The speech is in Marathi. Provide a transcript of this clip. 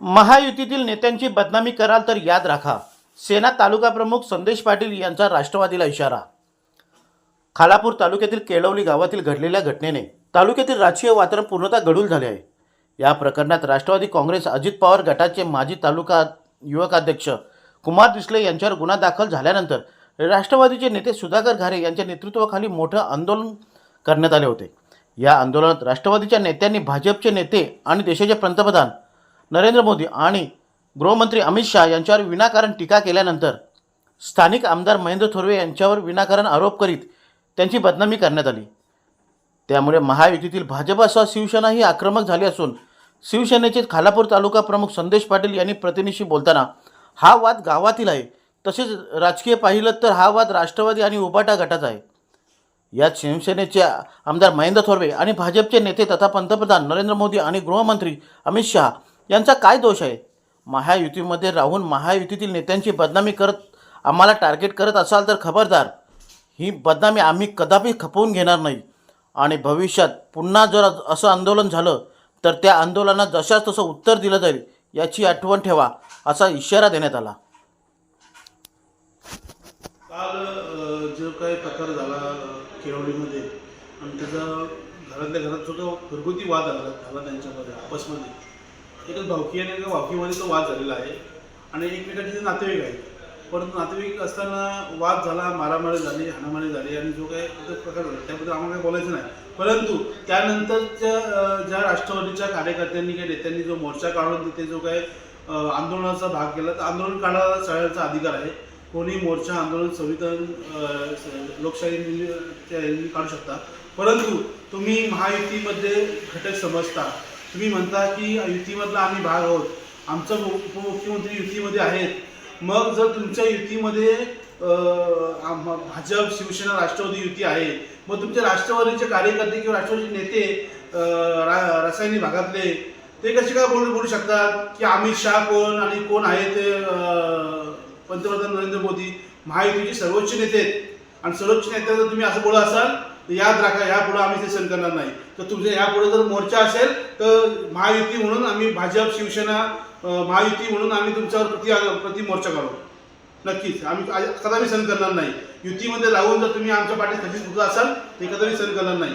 महायुतीतील नेत्यांची बदनामी कराल तर याद राखा. सेना तालुका प्रमुख संदेश पाटील यांचा राष्ट्रवादीला इशारा. खालापूर तालुक्यातील केळवली गावातील घडलेल्या घटनेने तालुक्यातील राजकीय वातावरण पूर्णतः गढूल झाले आहे. या प्रकरणात राष्ट्रवादी काँग्रेस अजित पवार गटाचे माजी तालुका युवकाध्यक्ष कुमार डिसले यांच्यावर गुन्हा दाखल झाल्यानंतर राष्ट्रवादीचे नेते सुधाकर घारे यांच्या नेतृत्वाखाली मोठं आंदोलन करण्यात आले होते. या आंदोलनात राष्ट्रवादीच्या नेत्यांनी भाजपचे नेते आणि देशाचे पंतप्रधान नरेंद्र मोदी आणि गृहमंत्री अमित शहा यांच्यावर विनाकारण टीका केल्यानंतर स्थानिक आमदार महेंद्र थोरवे यांच्यावर विनाकारण आरोप करीत त्यांची बदनामी करण्यात आली. त्यामुळे महायुतीतील शिवसेना शिवसेनाही आक्रमक झाली असून शिवसेनेचे खालापूर तालुका प्रमुख संदेश पाटील यांनी प्रतिनिधीशी बोलताना हा वाद गावातील आहे. तसेच राजकीय पाहिलं तर हा वाद राष्ट्रवादी आणि उबाटा गटाचा आहे यात शिवसेनेचे आमदार महेंद्र थोरवे आणि भाजपचे नेते तथा पंतप्रधान नरेंद्र मोदी आणि गृहमंत्री अमित शहा यांचा काय दोष आहे? महायुतीमध्ये राहून महायुतीतील नेत्यांची बदनामी करत आम्हाला टार्गेट करत असाल तर खबरदार. ही बदनामी आम्ही कदापि खपवून घेणार नाही. आणि भविष्यात पुन्हा जर असं आंदोलन झालं तर त्या आंदोलनात जशाच तसं उत्तर दिलं जाईल याची आठवण ठेवा असा इशारा देण्यात आला. काल जो काही प्रकार झाला केळवलीमध्ये आणि त्याचा घरातल्या घरात सुद्धा घरगुती वाद आला झाला त्यांच्यामध्ये आपसमध्ये. एकच भावकी आणि एका भावकीमध्ये तो वाद झालेला आहे. आणि एकमेकांचे नातेवाईक आहेत परंतु नातेवाईक असताना वाद झाला मारामारी झाली हाणामारी झाली आणि जो काही प्रकार झाला त्याबद्दल आम्हाला काही बोलायचं नाही. परंतु त्यानंतरच्या ज्या राष्ट्रवादीच्या कार्यकर्त्यांनी काही नेत्यांनी जो मोर्चा काढून तिथे जो काही आंदोलनाचा भाग केला तर आंदोलन काढायला सगळ्यांचा अधिकार आहे. कोणी मोर्चा आंदोलन संविधान लोकशाहीच्या लोकशाही काढू शकता. परंतु तुम्ही महायुतीमध्ये घटक समजता. तुम्ही म्हणता की युतीमधला आम्ही भाग आहोत. आमचं उपमुख्यमंत्री युतीमध्ये आहेत. मग जर तुमच्या युतीमध्ये भाजप शिवसेना राष्ट्रवादी युती आहे मग तुमचे राष्ट्रवादीचे कार्यकर्ते किंवा राष्ट्रवादीचे नेते रा रासायनिक भागातले ते कसे काय बोलू बोलू शकतात? की अमित शहा कोण आणि कोण आहे ते पंतप्रधान नरेंद्र मोदी? महायुतीचे सर्वोच्च नेते आहेत. आणि सर्वोच्च नेत्याचं तुम्ही असं बोलत असाल तर याद राखा यापुढे आम्ही ते सहन करणार नाही. तर तुमच्या यापुढे जर मोर्चा असेल तर महायुती म्हणून आम्ही भाजप शिवसेना महायुती म्हणून आम्ही तुमच्यावर प्रति प्रति मोर्चा काढू. नक्कीच. आम्ही कदापि सहन करणार नाही. युतीमध्ये राहून जर तुम्ही आमच्या पाठीत कधीच उभं असाल ते कदापि सहन करणार नाही.